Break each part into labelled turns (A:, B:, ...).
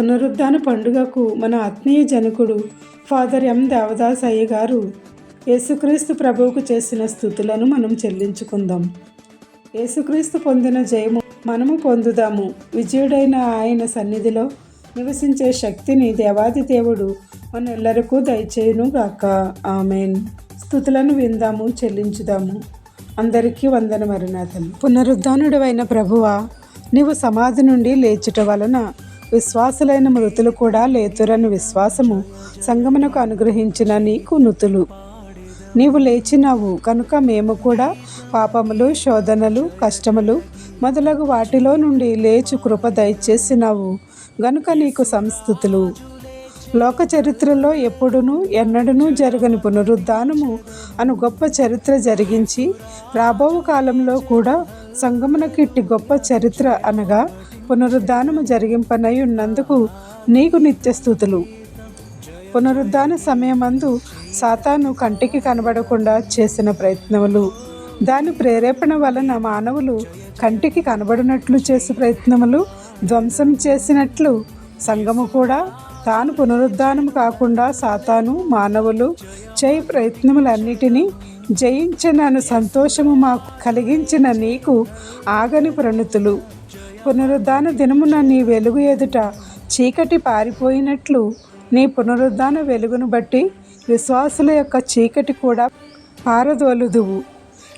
A: పునరుద్ధాన పండుగకు మన ఆత్మీయ జనకుడు ఫాదర్ ఎం. దేవదాస్ అయ్య గారు యేసుక్రీస్తు ప్రభువుకు చేసిన స్థుతులను మనం చెల్లించుకుందాం. యేసుక్రీస్తు పొందిన జయము మనము పొందుదాము. విజయుడైన ఆయన సన్నిధిలో నివసించే శక్తిని దేవాది దేవుడు మనెల్లరికూ దయచేయును గాక. ఆమెన్. స్థుతులను విందాము చెల్లించుదాము. అందరికీ వందన మరణాథలు పునరుద్ధానుడైన ప్రభువా నీవు సమాధి నుండి లేచుట వలన విశ్వాసులైన మృతులు కూడా లేతురని విశ్వాసము సంగమునకు అనుగ్రహించిన నీకు నుతులు. నీవు లేచినావు కనుక మేము కూడా పాపములు శోధనలు కష్టములు మొదలగు వాటిలో నుండి లేచు కృప దయచేసినావు. గనుక నీకు సంస్థుతులు. లోక చరిత్రలో ఎప్పుడునూ ఎన్నడనూ జరగని పునరుద్ధానము అను గొప్ప చరిత్ర జరిగించి రాబో కాలంలో కూడా సంగమునకిట్టి గొప్ప చరిత్ర అనగా పునరుద్ధానము జరిగింపనై ఉన్నందుకు నీకు నిత్యస్థుతులు. పునరుద్ధాన సమయమందు సాతాను కంటికి కనబడకుండా చేసిన ప్రయత్నములు. దాని ప్రేరేపణ వలన మానవులు కంటికి కనబడినట్లు చేసే ప్రయత్నములు ధ్వంసం చేసినట్లు సంఘము కూడా తాను పునరుద్ధానం కాకుండా సాతాను మానవులు చేయి ప్రయత్నములన్నిటినీ జయించినను సంతోషము మాకు కలిగించిన నీకు ఆగని ప్రణుతులు. పునరుద్ధాన దినమున నీ వెలుగు ఎదుట చీకటి పారిపోయినట్లు నీ పునరుద్ధాన వెలుగును బట్టి విశ్వాసుల యొక్క చీకటి కూడా పారదోలుదువు.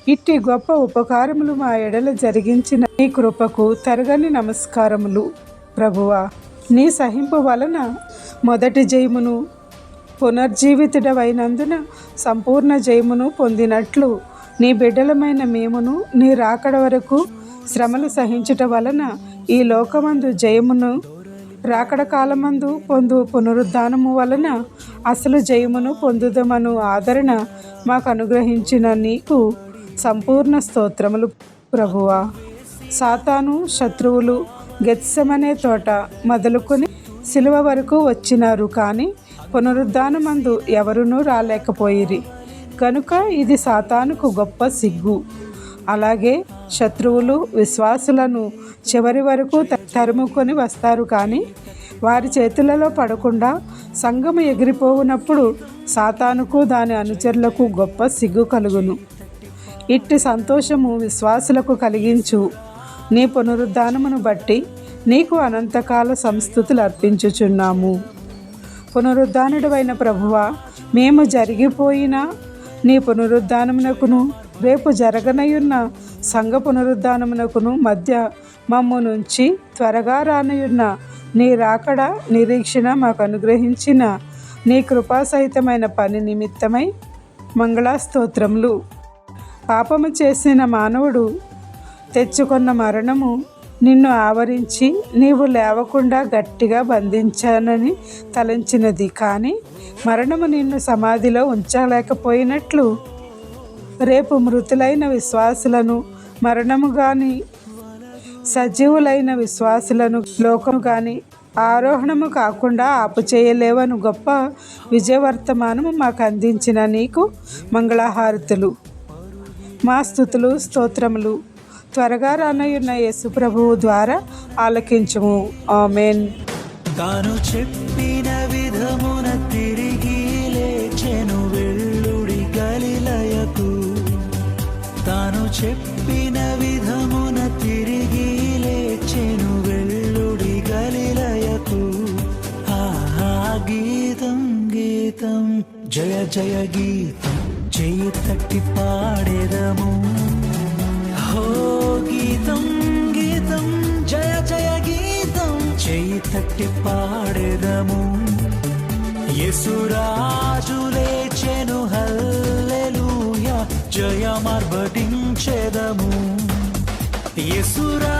A: ఇట్టి గొప్ప ఉపకారములు మా ఎడల జరిగించిన నీ కృపకు తరగని నమస్కారములు. ప్రభువా నీ సహింపు వలన మొదటి జయమును పునర్జీవితుడవైనందున సంపూర్ణ జయమును పొందినట్లు నీ బిడ్డలమైన మేమును నీ రాకడ వరకు శ్రమలు సహించుట వలన ఈ లోకమందు జయమును రాకడ కాలమందు పొందు పునరుద్ధానము వలన అసలు జయమును పొందుదమను ఆదరణ మాకు అనుగ్రహించిన నీకు సంపూర్ణ స్తోత్రములు ప్రభువా. సాతాను శత్రువులు గెత్సమనే తోట మొదలుకొని సిలువ వరకు వచ్చినారు కానీ పునరుద్ధానమందు ఎవరునూ రాలేకపోయిరి. కనుక ఇది సాతానుకు గొప్ప సిగ్గు. అలాగే శత్రువులు విశ్వాసులను చివరి వరకు తరుముకొని వస్తారు కానీ వారి చేతులలో పడకుండా సంఘము ఎగిరిపోవునప్పుడు సాతానుకు దాని అనుచరులకు గొప్ప సిగ్గు కలుగును. ఇట్టి సంతోషము విశ్వాసులకు కలిగించు. నీ పునరుద్ధానమును బట్టి నీకు అనంతకాల సంస్థుతులు అర్పించుచున్నాము. పునరుద్ధానుడైన ప్రభువ మేము జరిగిపోయిన నీ పునరుద్ధానమునకును రేపు జరగనయున్న సంఘ పునరుద్ధానమునకును మధ్య మమ్ము నుంచి త్వరగా రానియున్న నీ రాకడ నిరీక్షణ మాకు అనుగ్రహించిన నీ కృపాసహితమైన పని నిమిత్తమై మంగళాస్తోత్రములు. పాపము చేసిన మానవుడు తెచ్చుకున్న మరణము నిన్ను ఆవరించి నీవు లేవకుండా గట్టిగా బంధించానని తలంచినది. కానీ మరణము నిన్ను సమాధిలో ఉంచలేకపోయినట్లు రేపు మృతులైన విశ్వాసులను మరణము కానీ సజీవులైన విశ్వాసులను లోకము కానీ ఆరోహణము కాకుండా ఆపుచేయలేవను గొప్ప విజయవర్తమానము మాకు అందించిన నీకు మంగళహారతులు. మా స్థుతులు స్తోత్రములు త్వరగా రానయ్యున్న యేసు ప్రభువు ద్వారా ఆలకించము. ఆమెన్.
B: తాను చెప్పిన విధమున తిరిగి లేచెను వెళ్ళుడి గలిలయకు. తాను చెప్పిన జయ జయ గీతం చేయి తట్టి పాడేదము. హో గీతం గీతం జయ జయ గీతం చేయి తట్టి పాడేదము. యేసురాజు లేచెను హల్లెలూయా జయమార్బటించెదము యేసురా